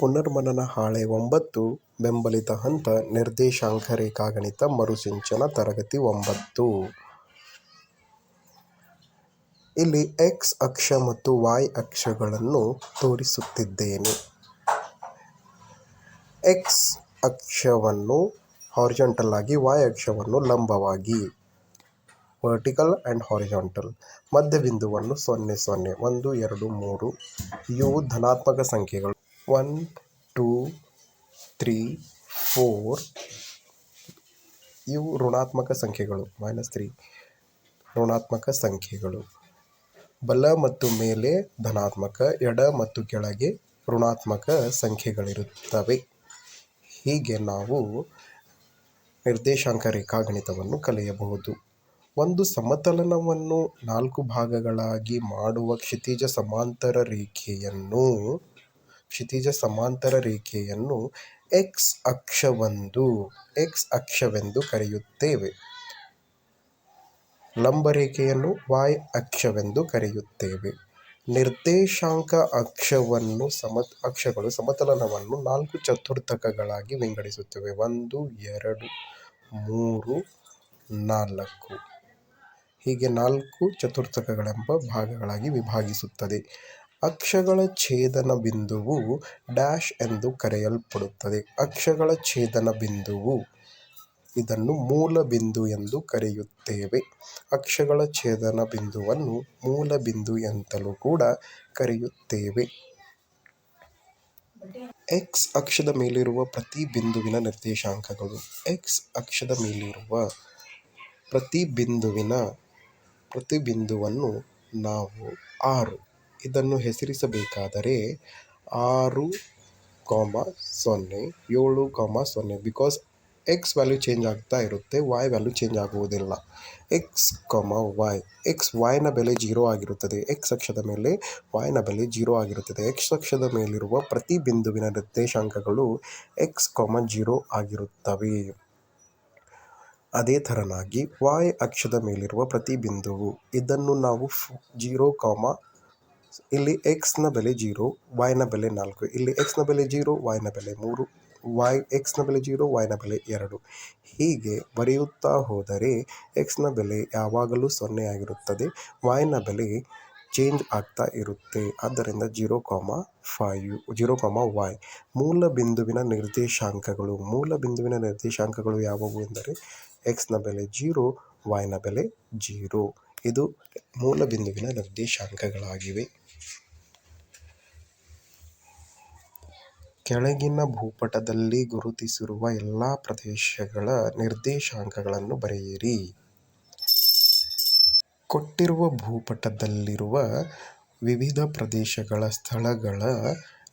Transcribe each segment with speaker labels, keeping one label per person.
Speaker 1: ಪುನರ್ಮನನ ಹಾಳೆ ಒಂಬತ್ತು, ಬೆಂಬಲಿತ ಹಂತ, ನಿರ್ದೇಶಾಂಕ ರೇಖಾಗಣಿತ ಮರುಸಿಂಚನ ತರಗತಿ ಒಂಬತ್ತು. ಇಲ್ಲಿ ಎಕ್ಸ್ ಅಕ್ಷ ಮತ್ತು ವೈ ಅಕ್ಷಗಳನ್ನು ತೋರಿಸುತ್ತಿದ್ದೇನೆ. ಎಕ್ಸ್ ಅಕ್ಷವನ್ನು ಹಾರಿಜಾಂಟಲ್ ಆಗಿ ವೈ ಅಕ್ಷವನ್ನು ಲಂಬವಾಗಿ. ವರ್ಟಿಕಲ್ ಆ್ಯಂಡ್ ಹಾರಿಜಾಂಟಲ್ ಮಧ್ಯಬಿಂದುವನ್ನು ಸೊನ್ನೆ ಸೊನ್ನೆ, ಒಂದು, ಎರಡು, ಮೂರು. ಇವು ಧನಾತ್ಮಕ ಸಂಖ್ಯೆಗಳು. One, two, three, four. ಇವು ಋಣಾತ್ಮಕ ಸಂಖ್ಯೆಗಳು. Minus three. ಋಣಾತ್ಮಕ ಸಂಖ್ಯೆಗಳು. ಬಲ ಮತ್ತು ಮೇಲೆ ಧನಾತ್ಮಕ, ಎಡ ಮತ್ತು ಕೆಳಗೆ ಋಣಾತ್ಮಕ ಸಂಖ್ಯೆಗಳಿರುತ್ತವೆ. ಹೀಗೆ ನಾವು ನಿರ್ದೇಶಾಂಕ ರೇಖಾಗಣಿತವನ್ನು ಕಲಿಯಬಹುದು. ಒಂದು ಸಮತಲನವನ್ನು ನಾಲ್ಕು ಭಾಗಗಳಾಗಿ ಮಾಡುವ ಕ್ಷಿತಿಜ ಸಮಾಂತರ ರೇಖೆಯನ್ನು ಕ್ಷಿತಿಜ ಸಮಾಂತರ ರೇಖೆಯನ್ನು ಎಕ್ಸ್ ಅಕ್ಷವೆಂದು ಎಕ್ಸ್ ಅಕ್ಷವೆಂದು ಕರೆಯುತ್ತೇವೆ. ಲಂಬ ರೇಖೆಯನ್ನು ವಾಯ್ ಅಕ್ಷವೆಂದು ಕರೆಯುತ್ತೇವೆ. ನಿರ್ದೇಶಾಂಕ ಅಕ್ಷವನ್ನು ಸಮ ಅಕ್ಷಗಳು ಸಮತಲವನ್ನು ನಾಲ್ಕು ಚತುರ್ಥಕಗಳಾಗಿ ವಿಂಗಡಿಸುತ್ತವೆ. ಒಂದು, ಎರಡು, ಮೂರು, ನಾಲ್ಕು. ಹೀಗೆ ನಾಲ್ಕು ಚತುರ್ಥಕಗಳೆಂಬ ಭಾಗಗಳಾಗಿ ವಿಭಾಗಿಸುತ್ತದೆ. ಅಕ್ಷಗಳ ಛೇದನ ಬಿಂದುವು ಡ್ಯಾಶ್ ಎಂದು ಕರೆಯಲ್ಪಡುತ್ತದೆ. ಅಕ್ಷಗಳ ಛೇದನ ಬಿಂದುವು ಇದನ್ನು ಮೂಲ ಬಿಂದು ಎಂದು ಕರೆಯುತ್ತೇವೆ. ಅಕ್ಷಗಳ ಛೇದನ ಬಿಂದುವನ್ನು ಮೂಲ ಬಿಂದು ಎಂತಲೂ ಕೂಡ ಕರೆಯುತ್ತೇವೆ. ಎಕ್ಸ್ ಅಕ್ಷದ ಮೇಲಿರುವ ಪ್ರತಿ ಬಿಂದುವಿನ ನಿರ್ದೇಶಾಂಕಗಳು. ಎಕ್ಸ್ ಅಕ್ಷದ ಮೇಲಿರುವ ಪ್ರತಿ ಬಿಂದುವಿನ ಪ್ರತಿ ಬಿಂದುವನ್ನು ನಾವು ಆರು. ಇದನ್ನು ಹೆಸರಿಸಬೇಕಾದರೆ ಆರು ಕಾಮ ಸೊನ್ನೆ, ಏಳು ಕಾಮ ಸೊನ್ನೆ ಬಿಕಾಸ್ ಎಕ್ಸ್ ವ್ಯಾಲ್ಯೂ ಚೇಂಜ್ ಆಗ್ತಾ ಇರುತ್ತೆ ವೈ ವ್ಯಾಲ್ಯೂ ಚೇಂಜ್ ಆಗುವುದಿಲ್ಲ. ಎಕ್ಸ್ ಕಾಮ ವೈ ಎಕ್ಸ್ ವೈನ ಬೆಲೆ ಜೀರೋ ಆಗಿರುತ್ತದೆ. ಎಕ್ಸ್ ಅಕ್ಷದ ಮೇಲೆ ವೈನ ಬೆಲೆ ಜೀರೋ ಆಗಿರುತ್ತದೆ. ಎಕ್ಸ್ ಅಕ್ಷದ ಮೇಲಿರುವ ಪ್ರತಿ ಬಿಂದುವಿನ ನಿರ್ದೇಶಾಂಕಗಳು ಎಕ್ಸ್ ಕಾಮ ಜೀರೋ ಆಗಿರುತ್ತವೆ. ಅದೇ ಥರನಾಗಿ ವಾಯ್ ಅಕ್ಷದ ಮೇಲಿರುವ ಪ್ರತಿ ಬಿಂದುವು, ಇದನ್ನು ನಾವು ಜೀರೋ ಕಾಮ ಇಲ್ಲಿ ಎಕ್ಸ್ನ ಬೆಲೆ ಜೀರೋ ವೈನ ಬೆಲೆ ನಾಲ್ಕು ಇಲ್ಲಿ ಎಕ್ಸ್ನ ಬೆಲೆ ಜೀರೋ ವೈನ ಬೆಲೆ ಮೂರು ವೈ ಎಕ್ಸ್ನ ಬೆಲೆ ಜೀರೋ ವೈನ ಬೆಲೆ ಎರಡು ಹೀಗೆ ಬರೆಯುತ್ತಾ ಹೋದರೆ ಎಕ್ಸ್ನ ಬೆಲೆ ಯಾವಾಗಲೂ ಸೊನ್ನೆ ಆಗಿರುತ್ತದೆ ವೈನ ಬೆಲೆ ಚೇಂಜ್ ಆಗ್ತಾ ಇರುತ್ತೆ ಆದ್ದರಿಂದ zero comma five zero comma Y ಮೂಲ ಬಿಂದುವಿನ ನಿರ್ದೇಶಾಂಕಗಳು ಮೂಲ ಬಿಂದುವಿನ ನಿರ್ದೇಶಾಂಕಗಳು ಯಾವುವು ಎಂದರೆ ಎಕ್ಸ್ನ ಬೆಲೆ ಜೀರೋ ವೈನ ಬೆಲೆ ಜೀರೋ ಇದು ಮೂಲ ಬಿಂದುವಿನ ನಿರ್ದೇಶಾಂಕಗಳಾಗಿವೆ ಕೆಳಗಿನ ಭೂಪಟದಲ್ಲಿ ಗುರುತಿಸಿರುವ ಎಲ್ಲ ಪ್ರದೇಶಗಳ ನಿರ್ದೇಶಾಂಕಗಳನ್ನು ಬರೆಯಿರಿ. ಕೊಟ್ಟಿರುವ ಭೂಪಟದಲ್ಲಿರುವ ವಿವಿಧ ಪ್ರದೇಶಗಳ ಸ್ಥಳಗಳ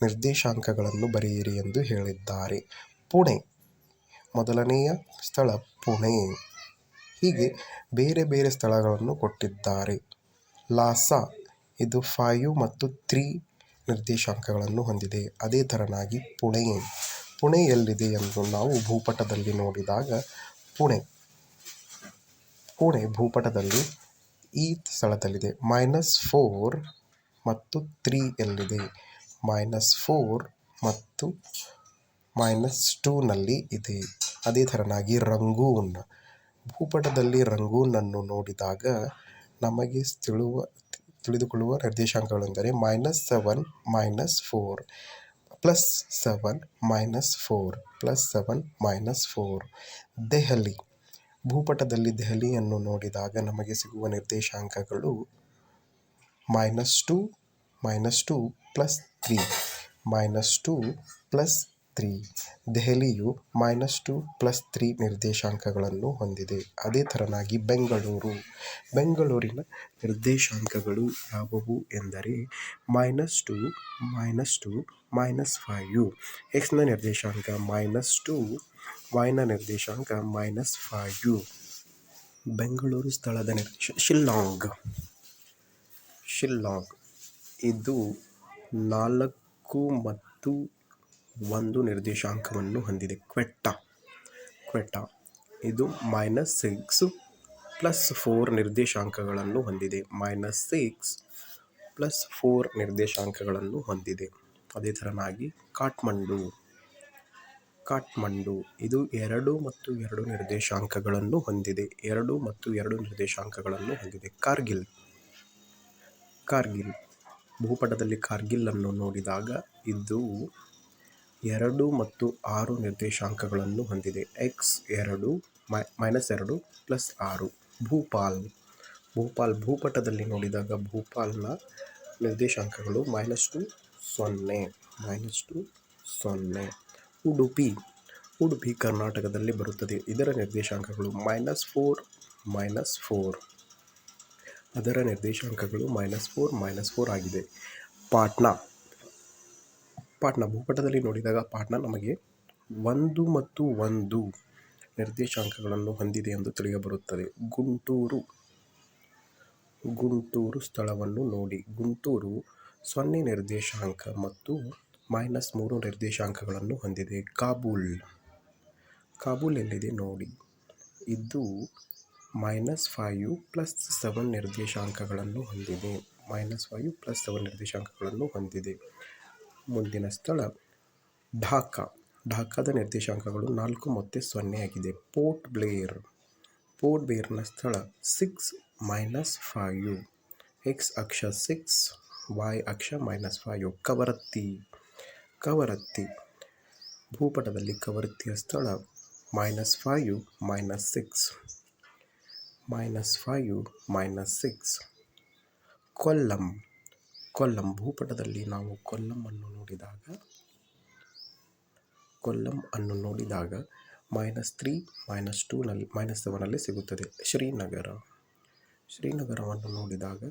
Speaker 1: ನಿರ್ದೇಶಾಂಕಗಳನ್ನು ಬರೆಯಿರಿ ಎಂದು ಹೇಳಿದ್ದಾರೆ. ಪುಣೆ, ಮೊದಲನೆಯ ಸ್ಥಳ ಪುಣೆ. ಹೀಗೆ ಬೇರೆ ಬೇರೆ ಸ್ಥಳಗಳನ್ನು ಕೊಟ್ಟಿದ್ದಾರೆ. ಲಾಸಾ, ಇದು ಫೈವ್ ಮತ್ತು ತ್ರೀ ನಿರ್ದೇಶಾಂಕಗಳನ್ನು ಹೊಂದಿದೆ. ಅದೇ ಥರನಾಗಿ ಪುಣೆ ಪುಣೆ ಎಲ್ಲಿದೆ ಎಂದು ನಾವು ಭೂಪಟದಲ್ಲಿ ನೋಡಿದಾಗ ಪುಣೆ ಪುಣೆ ಭೂಪಟದಲ್ಲಿ ಈ ಸ್ಥಳದಲ್ಲಿದೆ. ಮೈನಸ್ ಫೋರ್ ಮತ್ತು ತ್ರೀ ಎಲ್ಲಿದೆ ಮೈನಸ್ ಫೋರ್ ಮತ್ತು ಮೈನಸ್ ಟೂನಲ್ಲಿ ಇದೆ. ಅದೇ ಥರನಾಗಿ ರಂಗೂನ್. ಭೂಪಟದಲ್ಲಿ ರಂಗೂನನ್ನು ನೋಡಿದಾಗ ನಮಗೆ ತಿಳುವ ತಿಳಿದುಕೊಳ್ಳುವ ನಿರ್ದೇಶಾಂಕಗಳೆಂದರೆ minus seven minus four plus seven minus four plus seven minus four Delhi. ಭೂಪಟದಲ್ಲಿ ದೆಹಲಿಯನ್ನು ನೋಡಿದಾಗ ನಮಗೆ ಸಿಗುವ ನಿರ್ದೇಶಾಂಕಗಳು minus two minus two plus three minus two plus three. ದೆಹಲಿಯು minus two plus three ನಿರ್ದೇಶಾಂಕಗಳನ್ನು ಹೊಂದಿದೆ. ಅದೇ ಥರನಾಗಿ ಬೆಂಗಳೂರು. ಬೆಂಗಳೂರಿನ ನಿರ್ದೇಶಾಂಕಗಳು ಯಾವುವು ಎಂದರೆ minus two minus two minus five. ಎಕ್ಸ್ನ ನಿರ್ದೇಶಾಂಕ ಮೈನಸ್ ಟು ವೈನ ನಿರ್ದೇಶಾಂಕ ಮೈನಸ್ ಫೈವ್. ಬೆಂಗಳೂರು ಸ್ಥಳದ ನಿರ್ದೇಶ, ಶಿಲ್ಲಾಂಗ್. ಶಿಲ್ಲಾಂಗ್. ಇದು ನಾಲ್ಕು ಮತ್ತು ಒಂದು ನಿರ್ದೇಶಾಂಕವನ್ನು ಹೊಂದಿದೆ. ಕ್ವೆಟ್ಟಾ. ಕ್ವೆಟ್ಟಾ. ಇದು ಮೈನಸ್ ಸಿಕ್ಸ್ ಪ್ಲಸ್ ಫೋರ್ ನಿರ್ದೇಶಾಂಕಗಳನ್ನು ಹೊಂದಿದೆ. ಮೈನಸ್ ಸಿಕ್ಸ್ ಪ್ಲಸ್ ಫೋರ್ ನಿರ್ದೇಶಾಂಕಗಳನ್ನು ಹೊಂದಿದೆ. ಅದೇ ಥರನಾಗಿ ಕಾಠ್ಮಂಡು. ಕಾಠ್ಮಂಡು ಇದು ಎರಡು ಮತ್ತು ಎರಡು ನಿರ್ದೇಶಾಂಕಗಳನ್ನು ಹೊಂದಿದೆ. ಎರಡು ಮತ್ತು ಎರಡು ನಿರ್ದೇಶಾಂಕಗಳನ್ನು ಹೊಂದಿದೆ. ಕಾರ್ಗಿಲ್. ಕಾರ್ಗಿಲ್. ಭೂಪಟದಲ್ಲಿ ಕಾರ್ಗಿಲ್ಲನ್ನು ನೋಡಿದಾಗ ಇದು ಎರಡು ಮತ್ತು ಆರು ನಿರ್ದೇಶಾಂಕಗಳನ್ನು ಹೊಂದಿದೆ. ಎಕ್ಸ್ ಎರಡು ಮೈನಸ್ ಎರಡು ಪ್ಲಸ್ ಆರು. ಭೂಪಾಲ್. ಭೂಪಾಲ್ ಭೂಪಟದಲ್ಲಿ ನೋಡಿದಾಗ ಭೂಪಾಲ್ನ ನಿರ್ದೇಶಾಂಕಗಳು ಮೈನಸ್ ಟು ಸೊನ್ನೆ, ಮೈನಸ್ ಟು ಸೊನ್ನೆ. ಉಡುಪಿ. ಉಡುಪಿ ಕರ್ನಾಟಕದಲ್ಲಿ ಬರುತ್ತದೆ. ಇದರ ನಿರ್ದೇಶಾಂಕಗಳು ಮೈನಸ್ ಫೋರ್ ಮೈನಸ್ ಫೋರ್. ಅದರ ನಿರ್ದೇಶಾಂಕಗಳು ಮೈನಸ್ ಫೋರ್ ಮೈನಸ್ ಫೋರ್ ಆಗಿದೆ. ಪಾಟ್ನಾ. ಪಾಟ್ನಾ ಭೂಪಟದಲ್ಲಿ ನೋಡಿದಾಗ ಪಾಟ್ನ ನಮಗೆ ಒಂದು ಮತ್ತು ಒಂದು ನಿರ್ದೇಶಾಂಕಗಳನ್ನು ಹೊಂದಿದೆ ಎಂದು ತಿಳಿಯಬರುತ್ತದೆ. ಗುಂಟೂರು ಗುಂಟೂರು ಸ್ಥಳವನ್ನು ನೋಡಿ. ಗುಂಟೂರು ಸೊನ್ನೆ ನಿರ್ದೇಶಾಂಕ ಮತ್ತು ಮೈನಸ್ ಮೂರು ನಿರ್ದೇಶಾಂಕಗಳನ್ನು ಹೊಂದಿದೆ. ಕಾಬೂಲ್ ಕಾಬೂಲ್ ಎಲ್ಲಿದೆ ನೋಡಿ. ಇದು ಮೈನಸ್ ಫೈವ್ ಪ್ಲಸ್ ಸೆವೆನ್ ನಿರ್ದೇಶಾಂಕಗಳನ್ನು ಹೊಂದಿದೆ. ಮೈನಸ್ ಫೈವ್ ಪ್ಲಸ್ ಸೆವೆನ್ ನಿರ್ದೇಶಾಂಕಗಳನ್ನು ಹೊಂದಿದೆ. ಮುಂದಿನ ಸ್ಥಳ ಢಾಕಾ. ಢಾಕಾದ ನಿರ್ದೇಶಾಂಕಗಳು ನಾಲ್ಕು ಮತ್ತು ಸೊನ್ನೆಯಾಗಿದೆ ಪೋರ್ಟ್ ಬ್ಲೇರ್. ಪೋರ್ಟ್ ಬ್ಲೇರ್ನ ಸ್ಥಳ ಸಿಕ್ಸ್ ಮೈನಸ್ ಫೈವ್. ಎಕ್ಸ್ ಅಕ್ಷ ಸಿಕ್ಸ್ ವೈ ಅಕ್ಷ ಮೈನಸ್ ಫೈವ್. ಕವರತ್ತಿ. ಕವರತ್ತಿ. ಭೂಪಟದಲ್ಲಿ ಕವರತ್ತಿಯ ಸ್ಥಳ minus five minus six. Minus five minus six. Kollam. Kollam ಭೂಪಟದಲ್ಲಿ ನಾವು ಕೊಲ್ಲಂ ನೋಡಿದಾಗ ಕೊಲ್ಲಂ ಅನ್ನು ನೋಡಿದಾಗ ಮೈನಸ್ ತ್ರೀ ಮೈನಸ್ ಟೂನಲ್ಲಿ ಮೈನಸ್ ಸೆವೆನಲ್ಲಿ ಸಿಗುತ್ತದೆ. ಶ್ರೀನಗರ. ಶ್ರೀನಗರವನ್ನು ನೋಡಿದಾಗ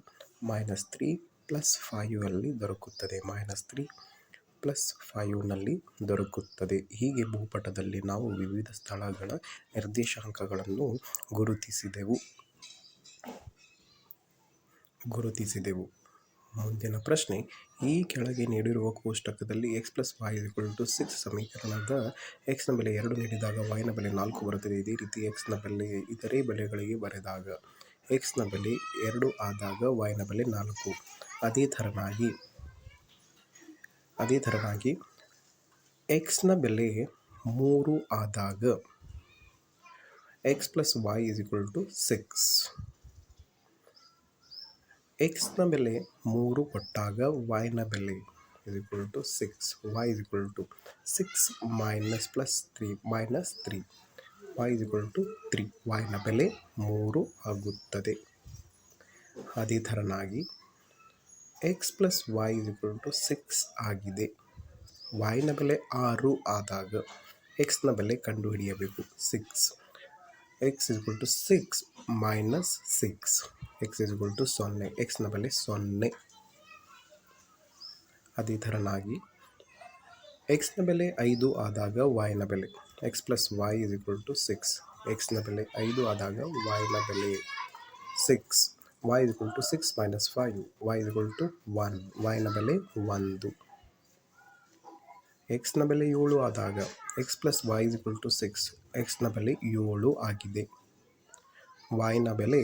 Speaker 1: ಮೈನಸ್ ತ್ರೀ ಪ್ಲಸ್ ಫೈವಲ್ಲಿ ದೊರಕುತ್ತದೆ. ಮೈನಸ್ ತ್ರೀ ಪ್ಲಸ್ ಫೈವ್ನಲ್ಲಿ ದೊರಕುತ್ತದೆ. ಹೀಗೆ ಭೂಪಟದಲ್ಲಿ ನಾವು ವಿವಿಧ ಸ್ಥಳಗಳ ನಿರ್ದೇಶಾಂಕಗಳನ್ನು ಗುರುತಿಸಿದೆವು. ಗುರುತಿಸಿದೆವು. ಮುಂದಿನ ಪ್ರಶ್ನೆ, ಈ ಕೆಳಗೆ ನೀಡಿರುವ ಕೋಷ್ಟಕದಲ್ಲಿ X plus Y equal to six ಸಮೀಕರಣದ ಎಕ್ಸ್ನ ಬೆಲೆ ಎರಡು ನೀಡಿದಾಗ ವೈನ ಬೆಲೆ ನಾಲ್ಕು ಬರುತ್ತದೆ. ಇದೇ ರೀತಿ ಎಕ್ಸ್ನ ಬೆಲೆ ಇತರೆ ಬೆಲೆಗಳಿಗೆ ಬರೆದಾಗ ಎಕ್ಸ್ನ ಬೆಲೆ ಎರಡು ಆದಾಗ ವೈನ ಬೆಲೆ ನಾಲ್ಕು. ಅದೇ ಥರನಾಗಿ ಅದೇ ಥರನಾಗಿ ಎಕ್ಸ್ನ ಬೆಲೆ ಮೂರು ಆದಾಗ X plus Y is equal to six ಎಕ್ಸ್ನ ಬೆಲೆ ಮೂರು ಕೊಟ್ಟಾಗ ವೈನ ಬೆಲೆ is equal to six Y is equal to six minus plus three minus three Y is equal to three ವೈನ ಬೆಲೆ ಮೂರು ಆಗುತ್ತದೆ. ಅದೇ ಥರನಾಗಿ X plus Y is equal to six ಆಗಿದೆ ವೈನ ಬೆಲೆ ಆರು ಆದಾಗ ಎಕ್ಸ್ನ ಬೆಲೆ ಕಂಡುಹಿಡಿಯಬೇಕು. Six X is to six minus six X is to ಸೊನ್ನೆ ಎಕ್ಸ್ನ ಬೆಲೆ ಸೊನ್ನೆ. ಅದೇ ಥರನಾಗಿ ಎಕ್ಸ್ನ ಬೆಲೆ ಐದು ಆದಾಗ ವಾಯ್ನ ಬೆಲೆ X plus Y is equal to six ಎಕ್ಸ್ನ ಬೆಲೆ ಐದು ಆದಾಗ ವಾಯ್ನ ಬೆಲೆ six Y is equal to six minus five Y is equal to one ವಾಯ್ನ ಬೆಲೆ ಒಂದು. ಎಕ್ಸ್ನ ಬೆಲೆ ಏಳು ಆದಾಗ X plus Y is equal to six ಎಕ್ಸ್ನ ಬೆಲೆ ಏಳು ಆಗಿದೆ. ವಾಯ್ನ ಬೆಲೆ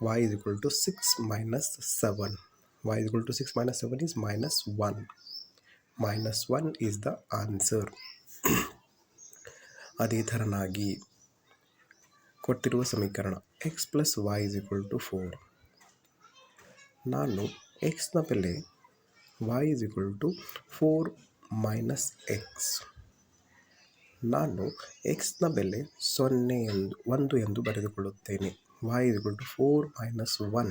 Speaker 1: Y is equal to six minus seven Y is equal to six minus seven is minus one minus one is the answer ಅದೇ ಕೊಟ್ಟಿರುವ ಸಮೀಕರಣ X plus Y is equal to four ನಾನು ಎಕ್ಸ್ನ ಬೆಲೆ Y is equal to four minus X ನಾನು ಎಕ್ಸ್ನ ಬೆಲೆ ಸೊನ್ನೆ ಎಂದು, ಒಂದು ಎಂದು ಬರೆದುಕೊಳ್ಳುತ್ತೇನೆ. Y is to four minus one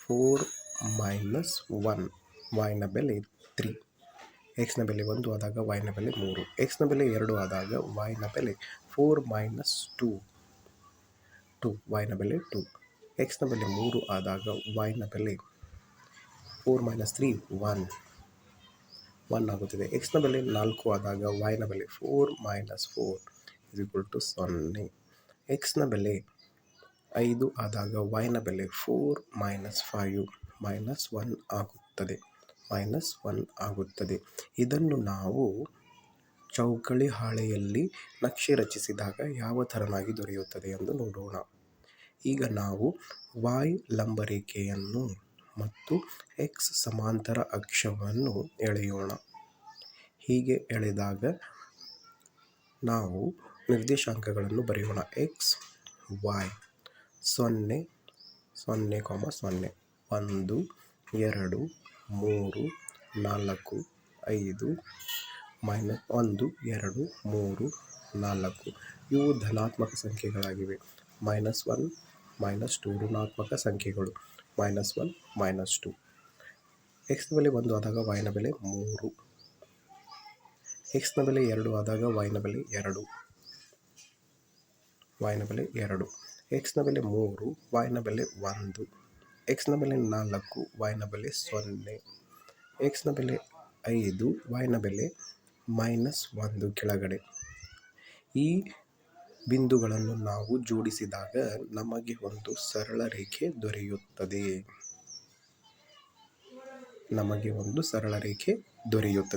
Speaker 1: four minus one ವಾಯ್ನ ಬೆಲೆ ತ್ರೀ ಎಕ್ಸ್ನ ಬೆಲೆ ಒಂದು ಆದಾಗ ವೈನ ಬೆಲೆ ಮೂರು ಎಕ್ಸ್ನ ಬೆಲೆ ಎರಡು ಆದಾಗ ವೈನ ಬೆಲೆ ಫೋರ್ ಮೈನಸ್ ಟೂ ಟು ನ ಬೆಲೆ ಟು ಎಕ್ಸ್ನ ಬೆಲೆ ಮೂರು ಆದಾಗ ವೈನ ಬೆಲೆ four minus three one one ಆಗುತ್ತದೆ ಎಕ್ಸ್ನ ಬೆಲೆ ನಾಲ್ಕು ಆದಾಗ ವೈನ ಬೆಲೆ four minus four is equal to ಸೊನ್ನೆ ಎಕ್ಸ್ನ ಬೆಲೆ ಐದು ಆದಾಗ ವೈನ ಬೆಲೆ four minus five minus one ಆಗುತ್ತದೆ. ಮೈನಸ್ ಒನ್ ಆಗುತ್ತದೆ. ಇದನ್ನು ನಾವು ಚೌಕಳಿ ಹಾಳೆಯಲ್ಲಿ ನಕ್ಷೆ ರಚಿಸಿದಾಗ ಯಾವ ಥರನಾಗಿ ದೊರೆಯುತ್ತದೆ ಎಂದು ನೋಡೋಣ. ಈಗ ನಾವು ವಾಯ್ ಲಂಬರೇಖೆಯನ್ನು ಮತ್ತು ಎಕ್ಸ್ ಸಮಾಂತರ ಅಕ್ಷವನ್ನು ಎಳೆಯೋಣ. ಹೀಗೆ ಎಳೆದಾಗ ನಾವು ನಿರ್ದೇಶಾಂಕಗಳನ್ನು ಬರೆಯೋಣ. ಎಕ್ಸ್ ವೈ ಸೊನ್ನೆ ಸೊನ್ನೆ ಕಾಮ ಸೊನ್ನೆ, ಒಂದು, ಎರಡು, ಮೂರು, ನಾಲ್ಕು, ಐದು, ಮೈನಸ್ ಒಂದು, ಎರಡು, ಮೂರು, ನಾಲ್ಕು. ಇವು ಧನಾತ್ಮಕ ಸಂಖ್ಯೆಗಳಾಗಿವೆ. ಮೈನಸ್ ಒನ್, ಮೈನಸ್ ಟು ಋಣಾತ್ಮಕ ಸಂಖ್ಯೆಗಳು. Minus one, minus two. ಎಕ್ಸ್ನ ಬೆಲೆ ಒಂದು ಆದಾಗ ವೈನ ಬೆಲೆ ಮೂರು. ಎಕ್ಸ್ನ ಬೆಲೆ ಎರಡು ಆದಾಗ ವೈನ ಬೆಲೆ ಎರಡು. ವೈನ ಬೆಲೆ ಎರಡು. ಎಕ್ಸ್ನ ಬೆಲೆ ಮೂರು ವೈನ ಬೆಲೆ ಒಂದು. ಎಕ್ಸ್ನ ಬೆಲೆ ನಾಲ್ಕು ವೈನ ಬೆಲೆ ಸೊನ್ನೆ. ಎಕ್ಸ್ನ ಬೆಲೆ ಐದು ವೈನ ಬೆಲೆ ಮೈನಸ್ ಒಂದು ಕೆಳಗಡೆ. ಈ ಬಿಂದುಗಳನ್ನು ನಾವು ಜೋಡಿಸಿದಾಗ ನಮಗೆ ಒಂದು ಸರಳ ರೇಖೆ ದೊರೆಯುತ್ತದೆ. ನಮಗೆ ಒಂದು ಸರಳ ರೇಖೆ ದೊರೆಯುತ್ತದೆ.